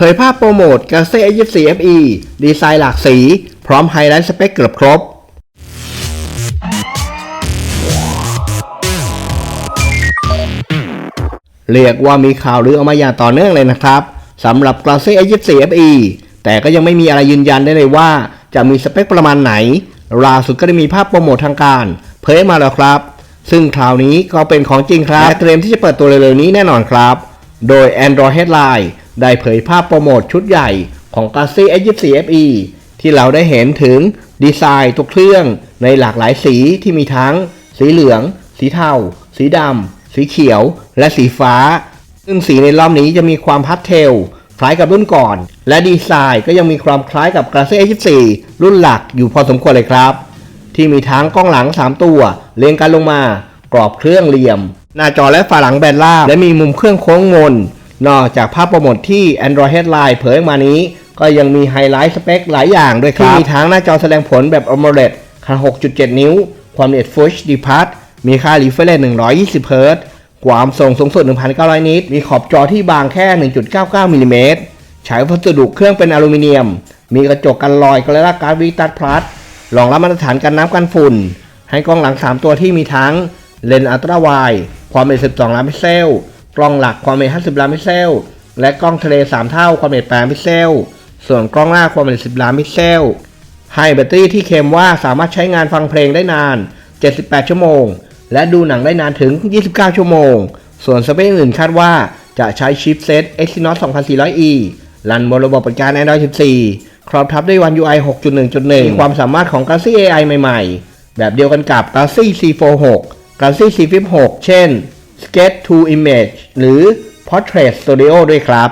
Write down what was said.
เผยภาพโปรโมท Galaxy S24 FE ดีไซน์หลากสี พร้อมไฮไลท์สเปคเกือบครบ เรียกว่ามีข่าวลือออกมาอย่างต่อเนื่องเลยนะครับสำหรับ Galaxy S24 FE แต่ก็ยังไม่มีอะไรยืนยันได้เลยว่า จะมีสเปคประมาณไหนล่าสุดก็ได้มีภาพโปรโมททางการ เผยมาแล้วครับ ซึ่งคราวนี้ก็เป็นของจริงครับและเตรียมที่จะเปิดตัวเร็วๆนี้แน่นอนครับ โดย Android Headline ได้เผยภาพโปรโมทชุดใหญ่ของ Galaxy S24 FE ที่เราได้เห็นถึงดีไซน์ตัวเครื่องในหลากหลายสีที่มีทั้ง สีเหลือง สีเทา สีดำ สีเขียว และสีฟ้า ซึ่งสีในรอบนี้จะมีความพาสเทล คล้ายกับรุ่นก่อน และดีไซน์ก็ยังมีความคล้ายกับ Galaxy S24 รุ่นหลักอยู่พอสมควรเลยครับ ที่มีทั้งกล้องหลัง 3 ตัวเรียงกันลงมา กรอบเครื่องเหลี่ยม หน้าจอและฝาหลังแบนราและมีมุมเครื่องโค้งมน นอกจากภาพโปรโมทที่ Android Headline เผยออกมานี้ ก็ยังมีไฮไลท์สเปคหลายอย่างด้วยครับที่มีทั้งหน้าจอแสดงผลแบบ AMOLED ขนาด 6.7 นิ้ว ความละเอียด Full HD Plus มีค่า refresh 120 Hz ความส่งสูงสุด 1,900 นิตมีขอบจอที่บางแค่ 1.99 มิลลิเมตรใช้วัสดุเครื่องเป็นอลูมิเนียม มีกระจกกันรอยกระลาการ์ดวิตัสพลัสรองรับมาตรฐานกันน้ำกันฝุ่น ให้กล้องหลัง 3 ตัวที่มีทั้งเลนส์อัลตร้าไวด์ความละเอียด 12 ล้านพิกเซล กล้องหลักความละเอียด50 ล้านพิกเซล และกล้องทะเล 3 เท่าความละเอียด8ล้านพิกเซล ส่วนกล้องหน้าความละเอียด10 ล้านพิกเซล ให้แบตเตอรี่ที่เคลมว่าสามารถใช้งานฟังเพลงได้นาน 78 ชั่วโมง และดูหนังได้นานถึง 29 ชั่วโมง ส่วนสเปคอื่นคาดว่าจะใช้ชิปเซต Exynos 2400E รันบนระบบปฏิการ Android 14 ครอบทับด้วย One UI 6.1.1 มีความสามารถของ Galaxy AI ใหม่ ๆ แบบเดียวกันกับ Galaxy C46 Galaxy C Flip 6เช่น Get to Image หรือ Portrait Studio ด้วยครับ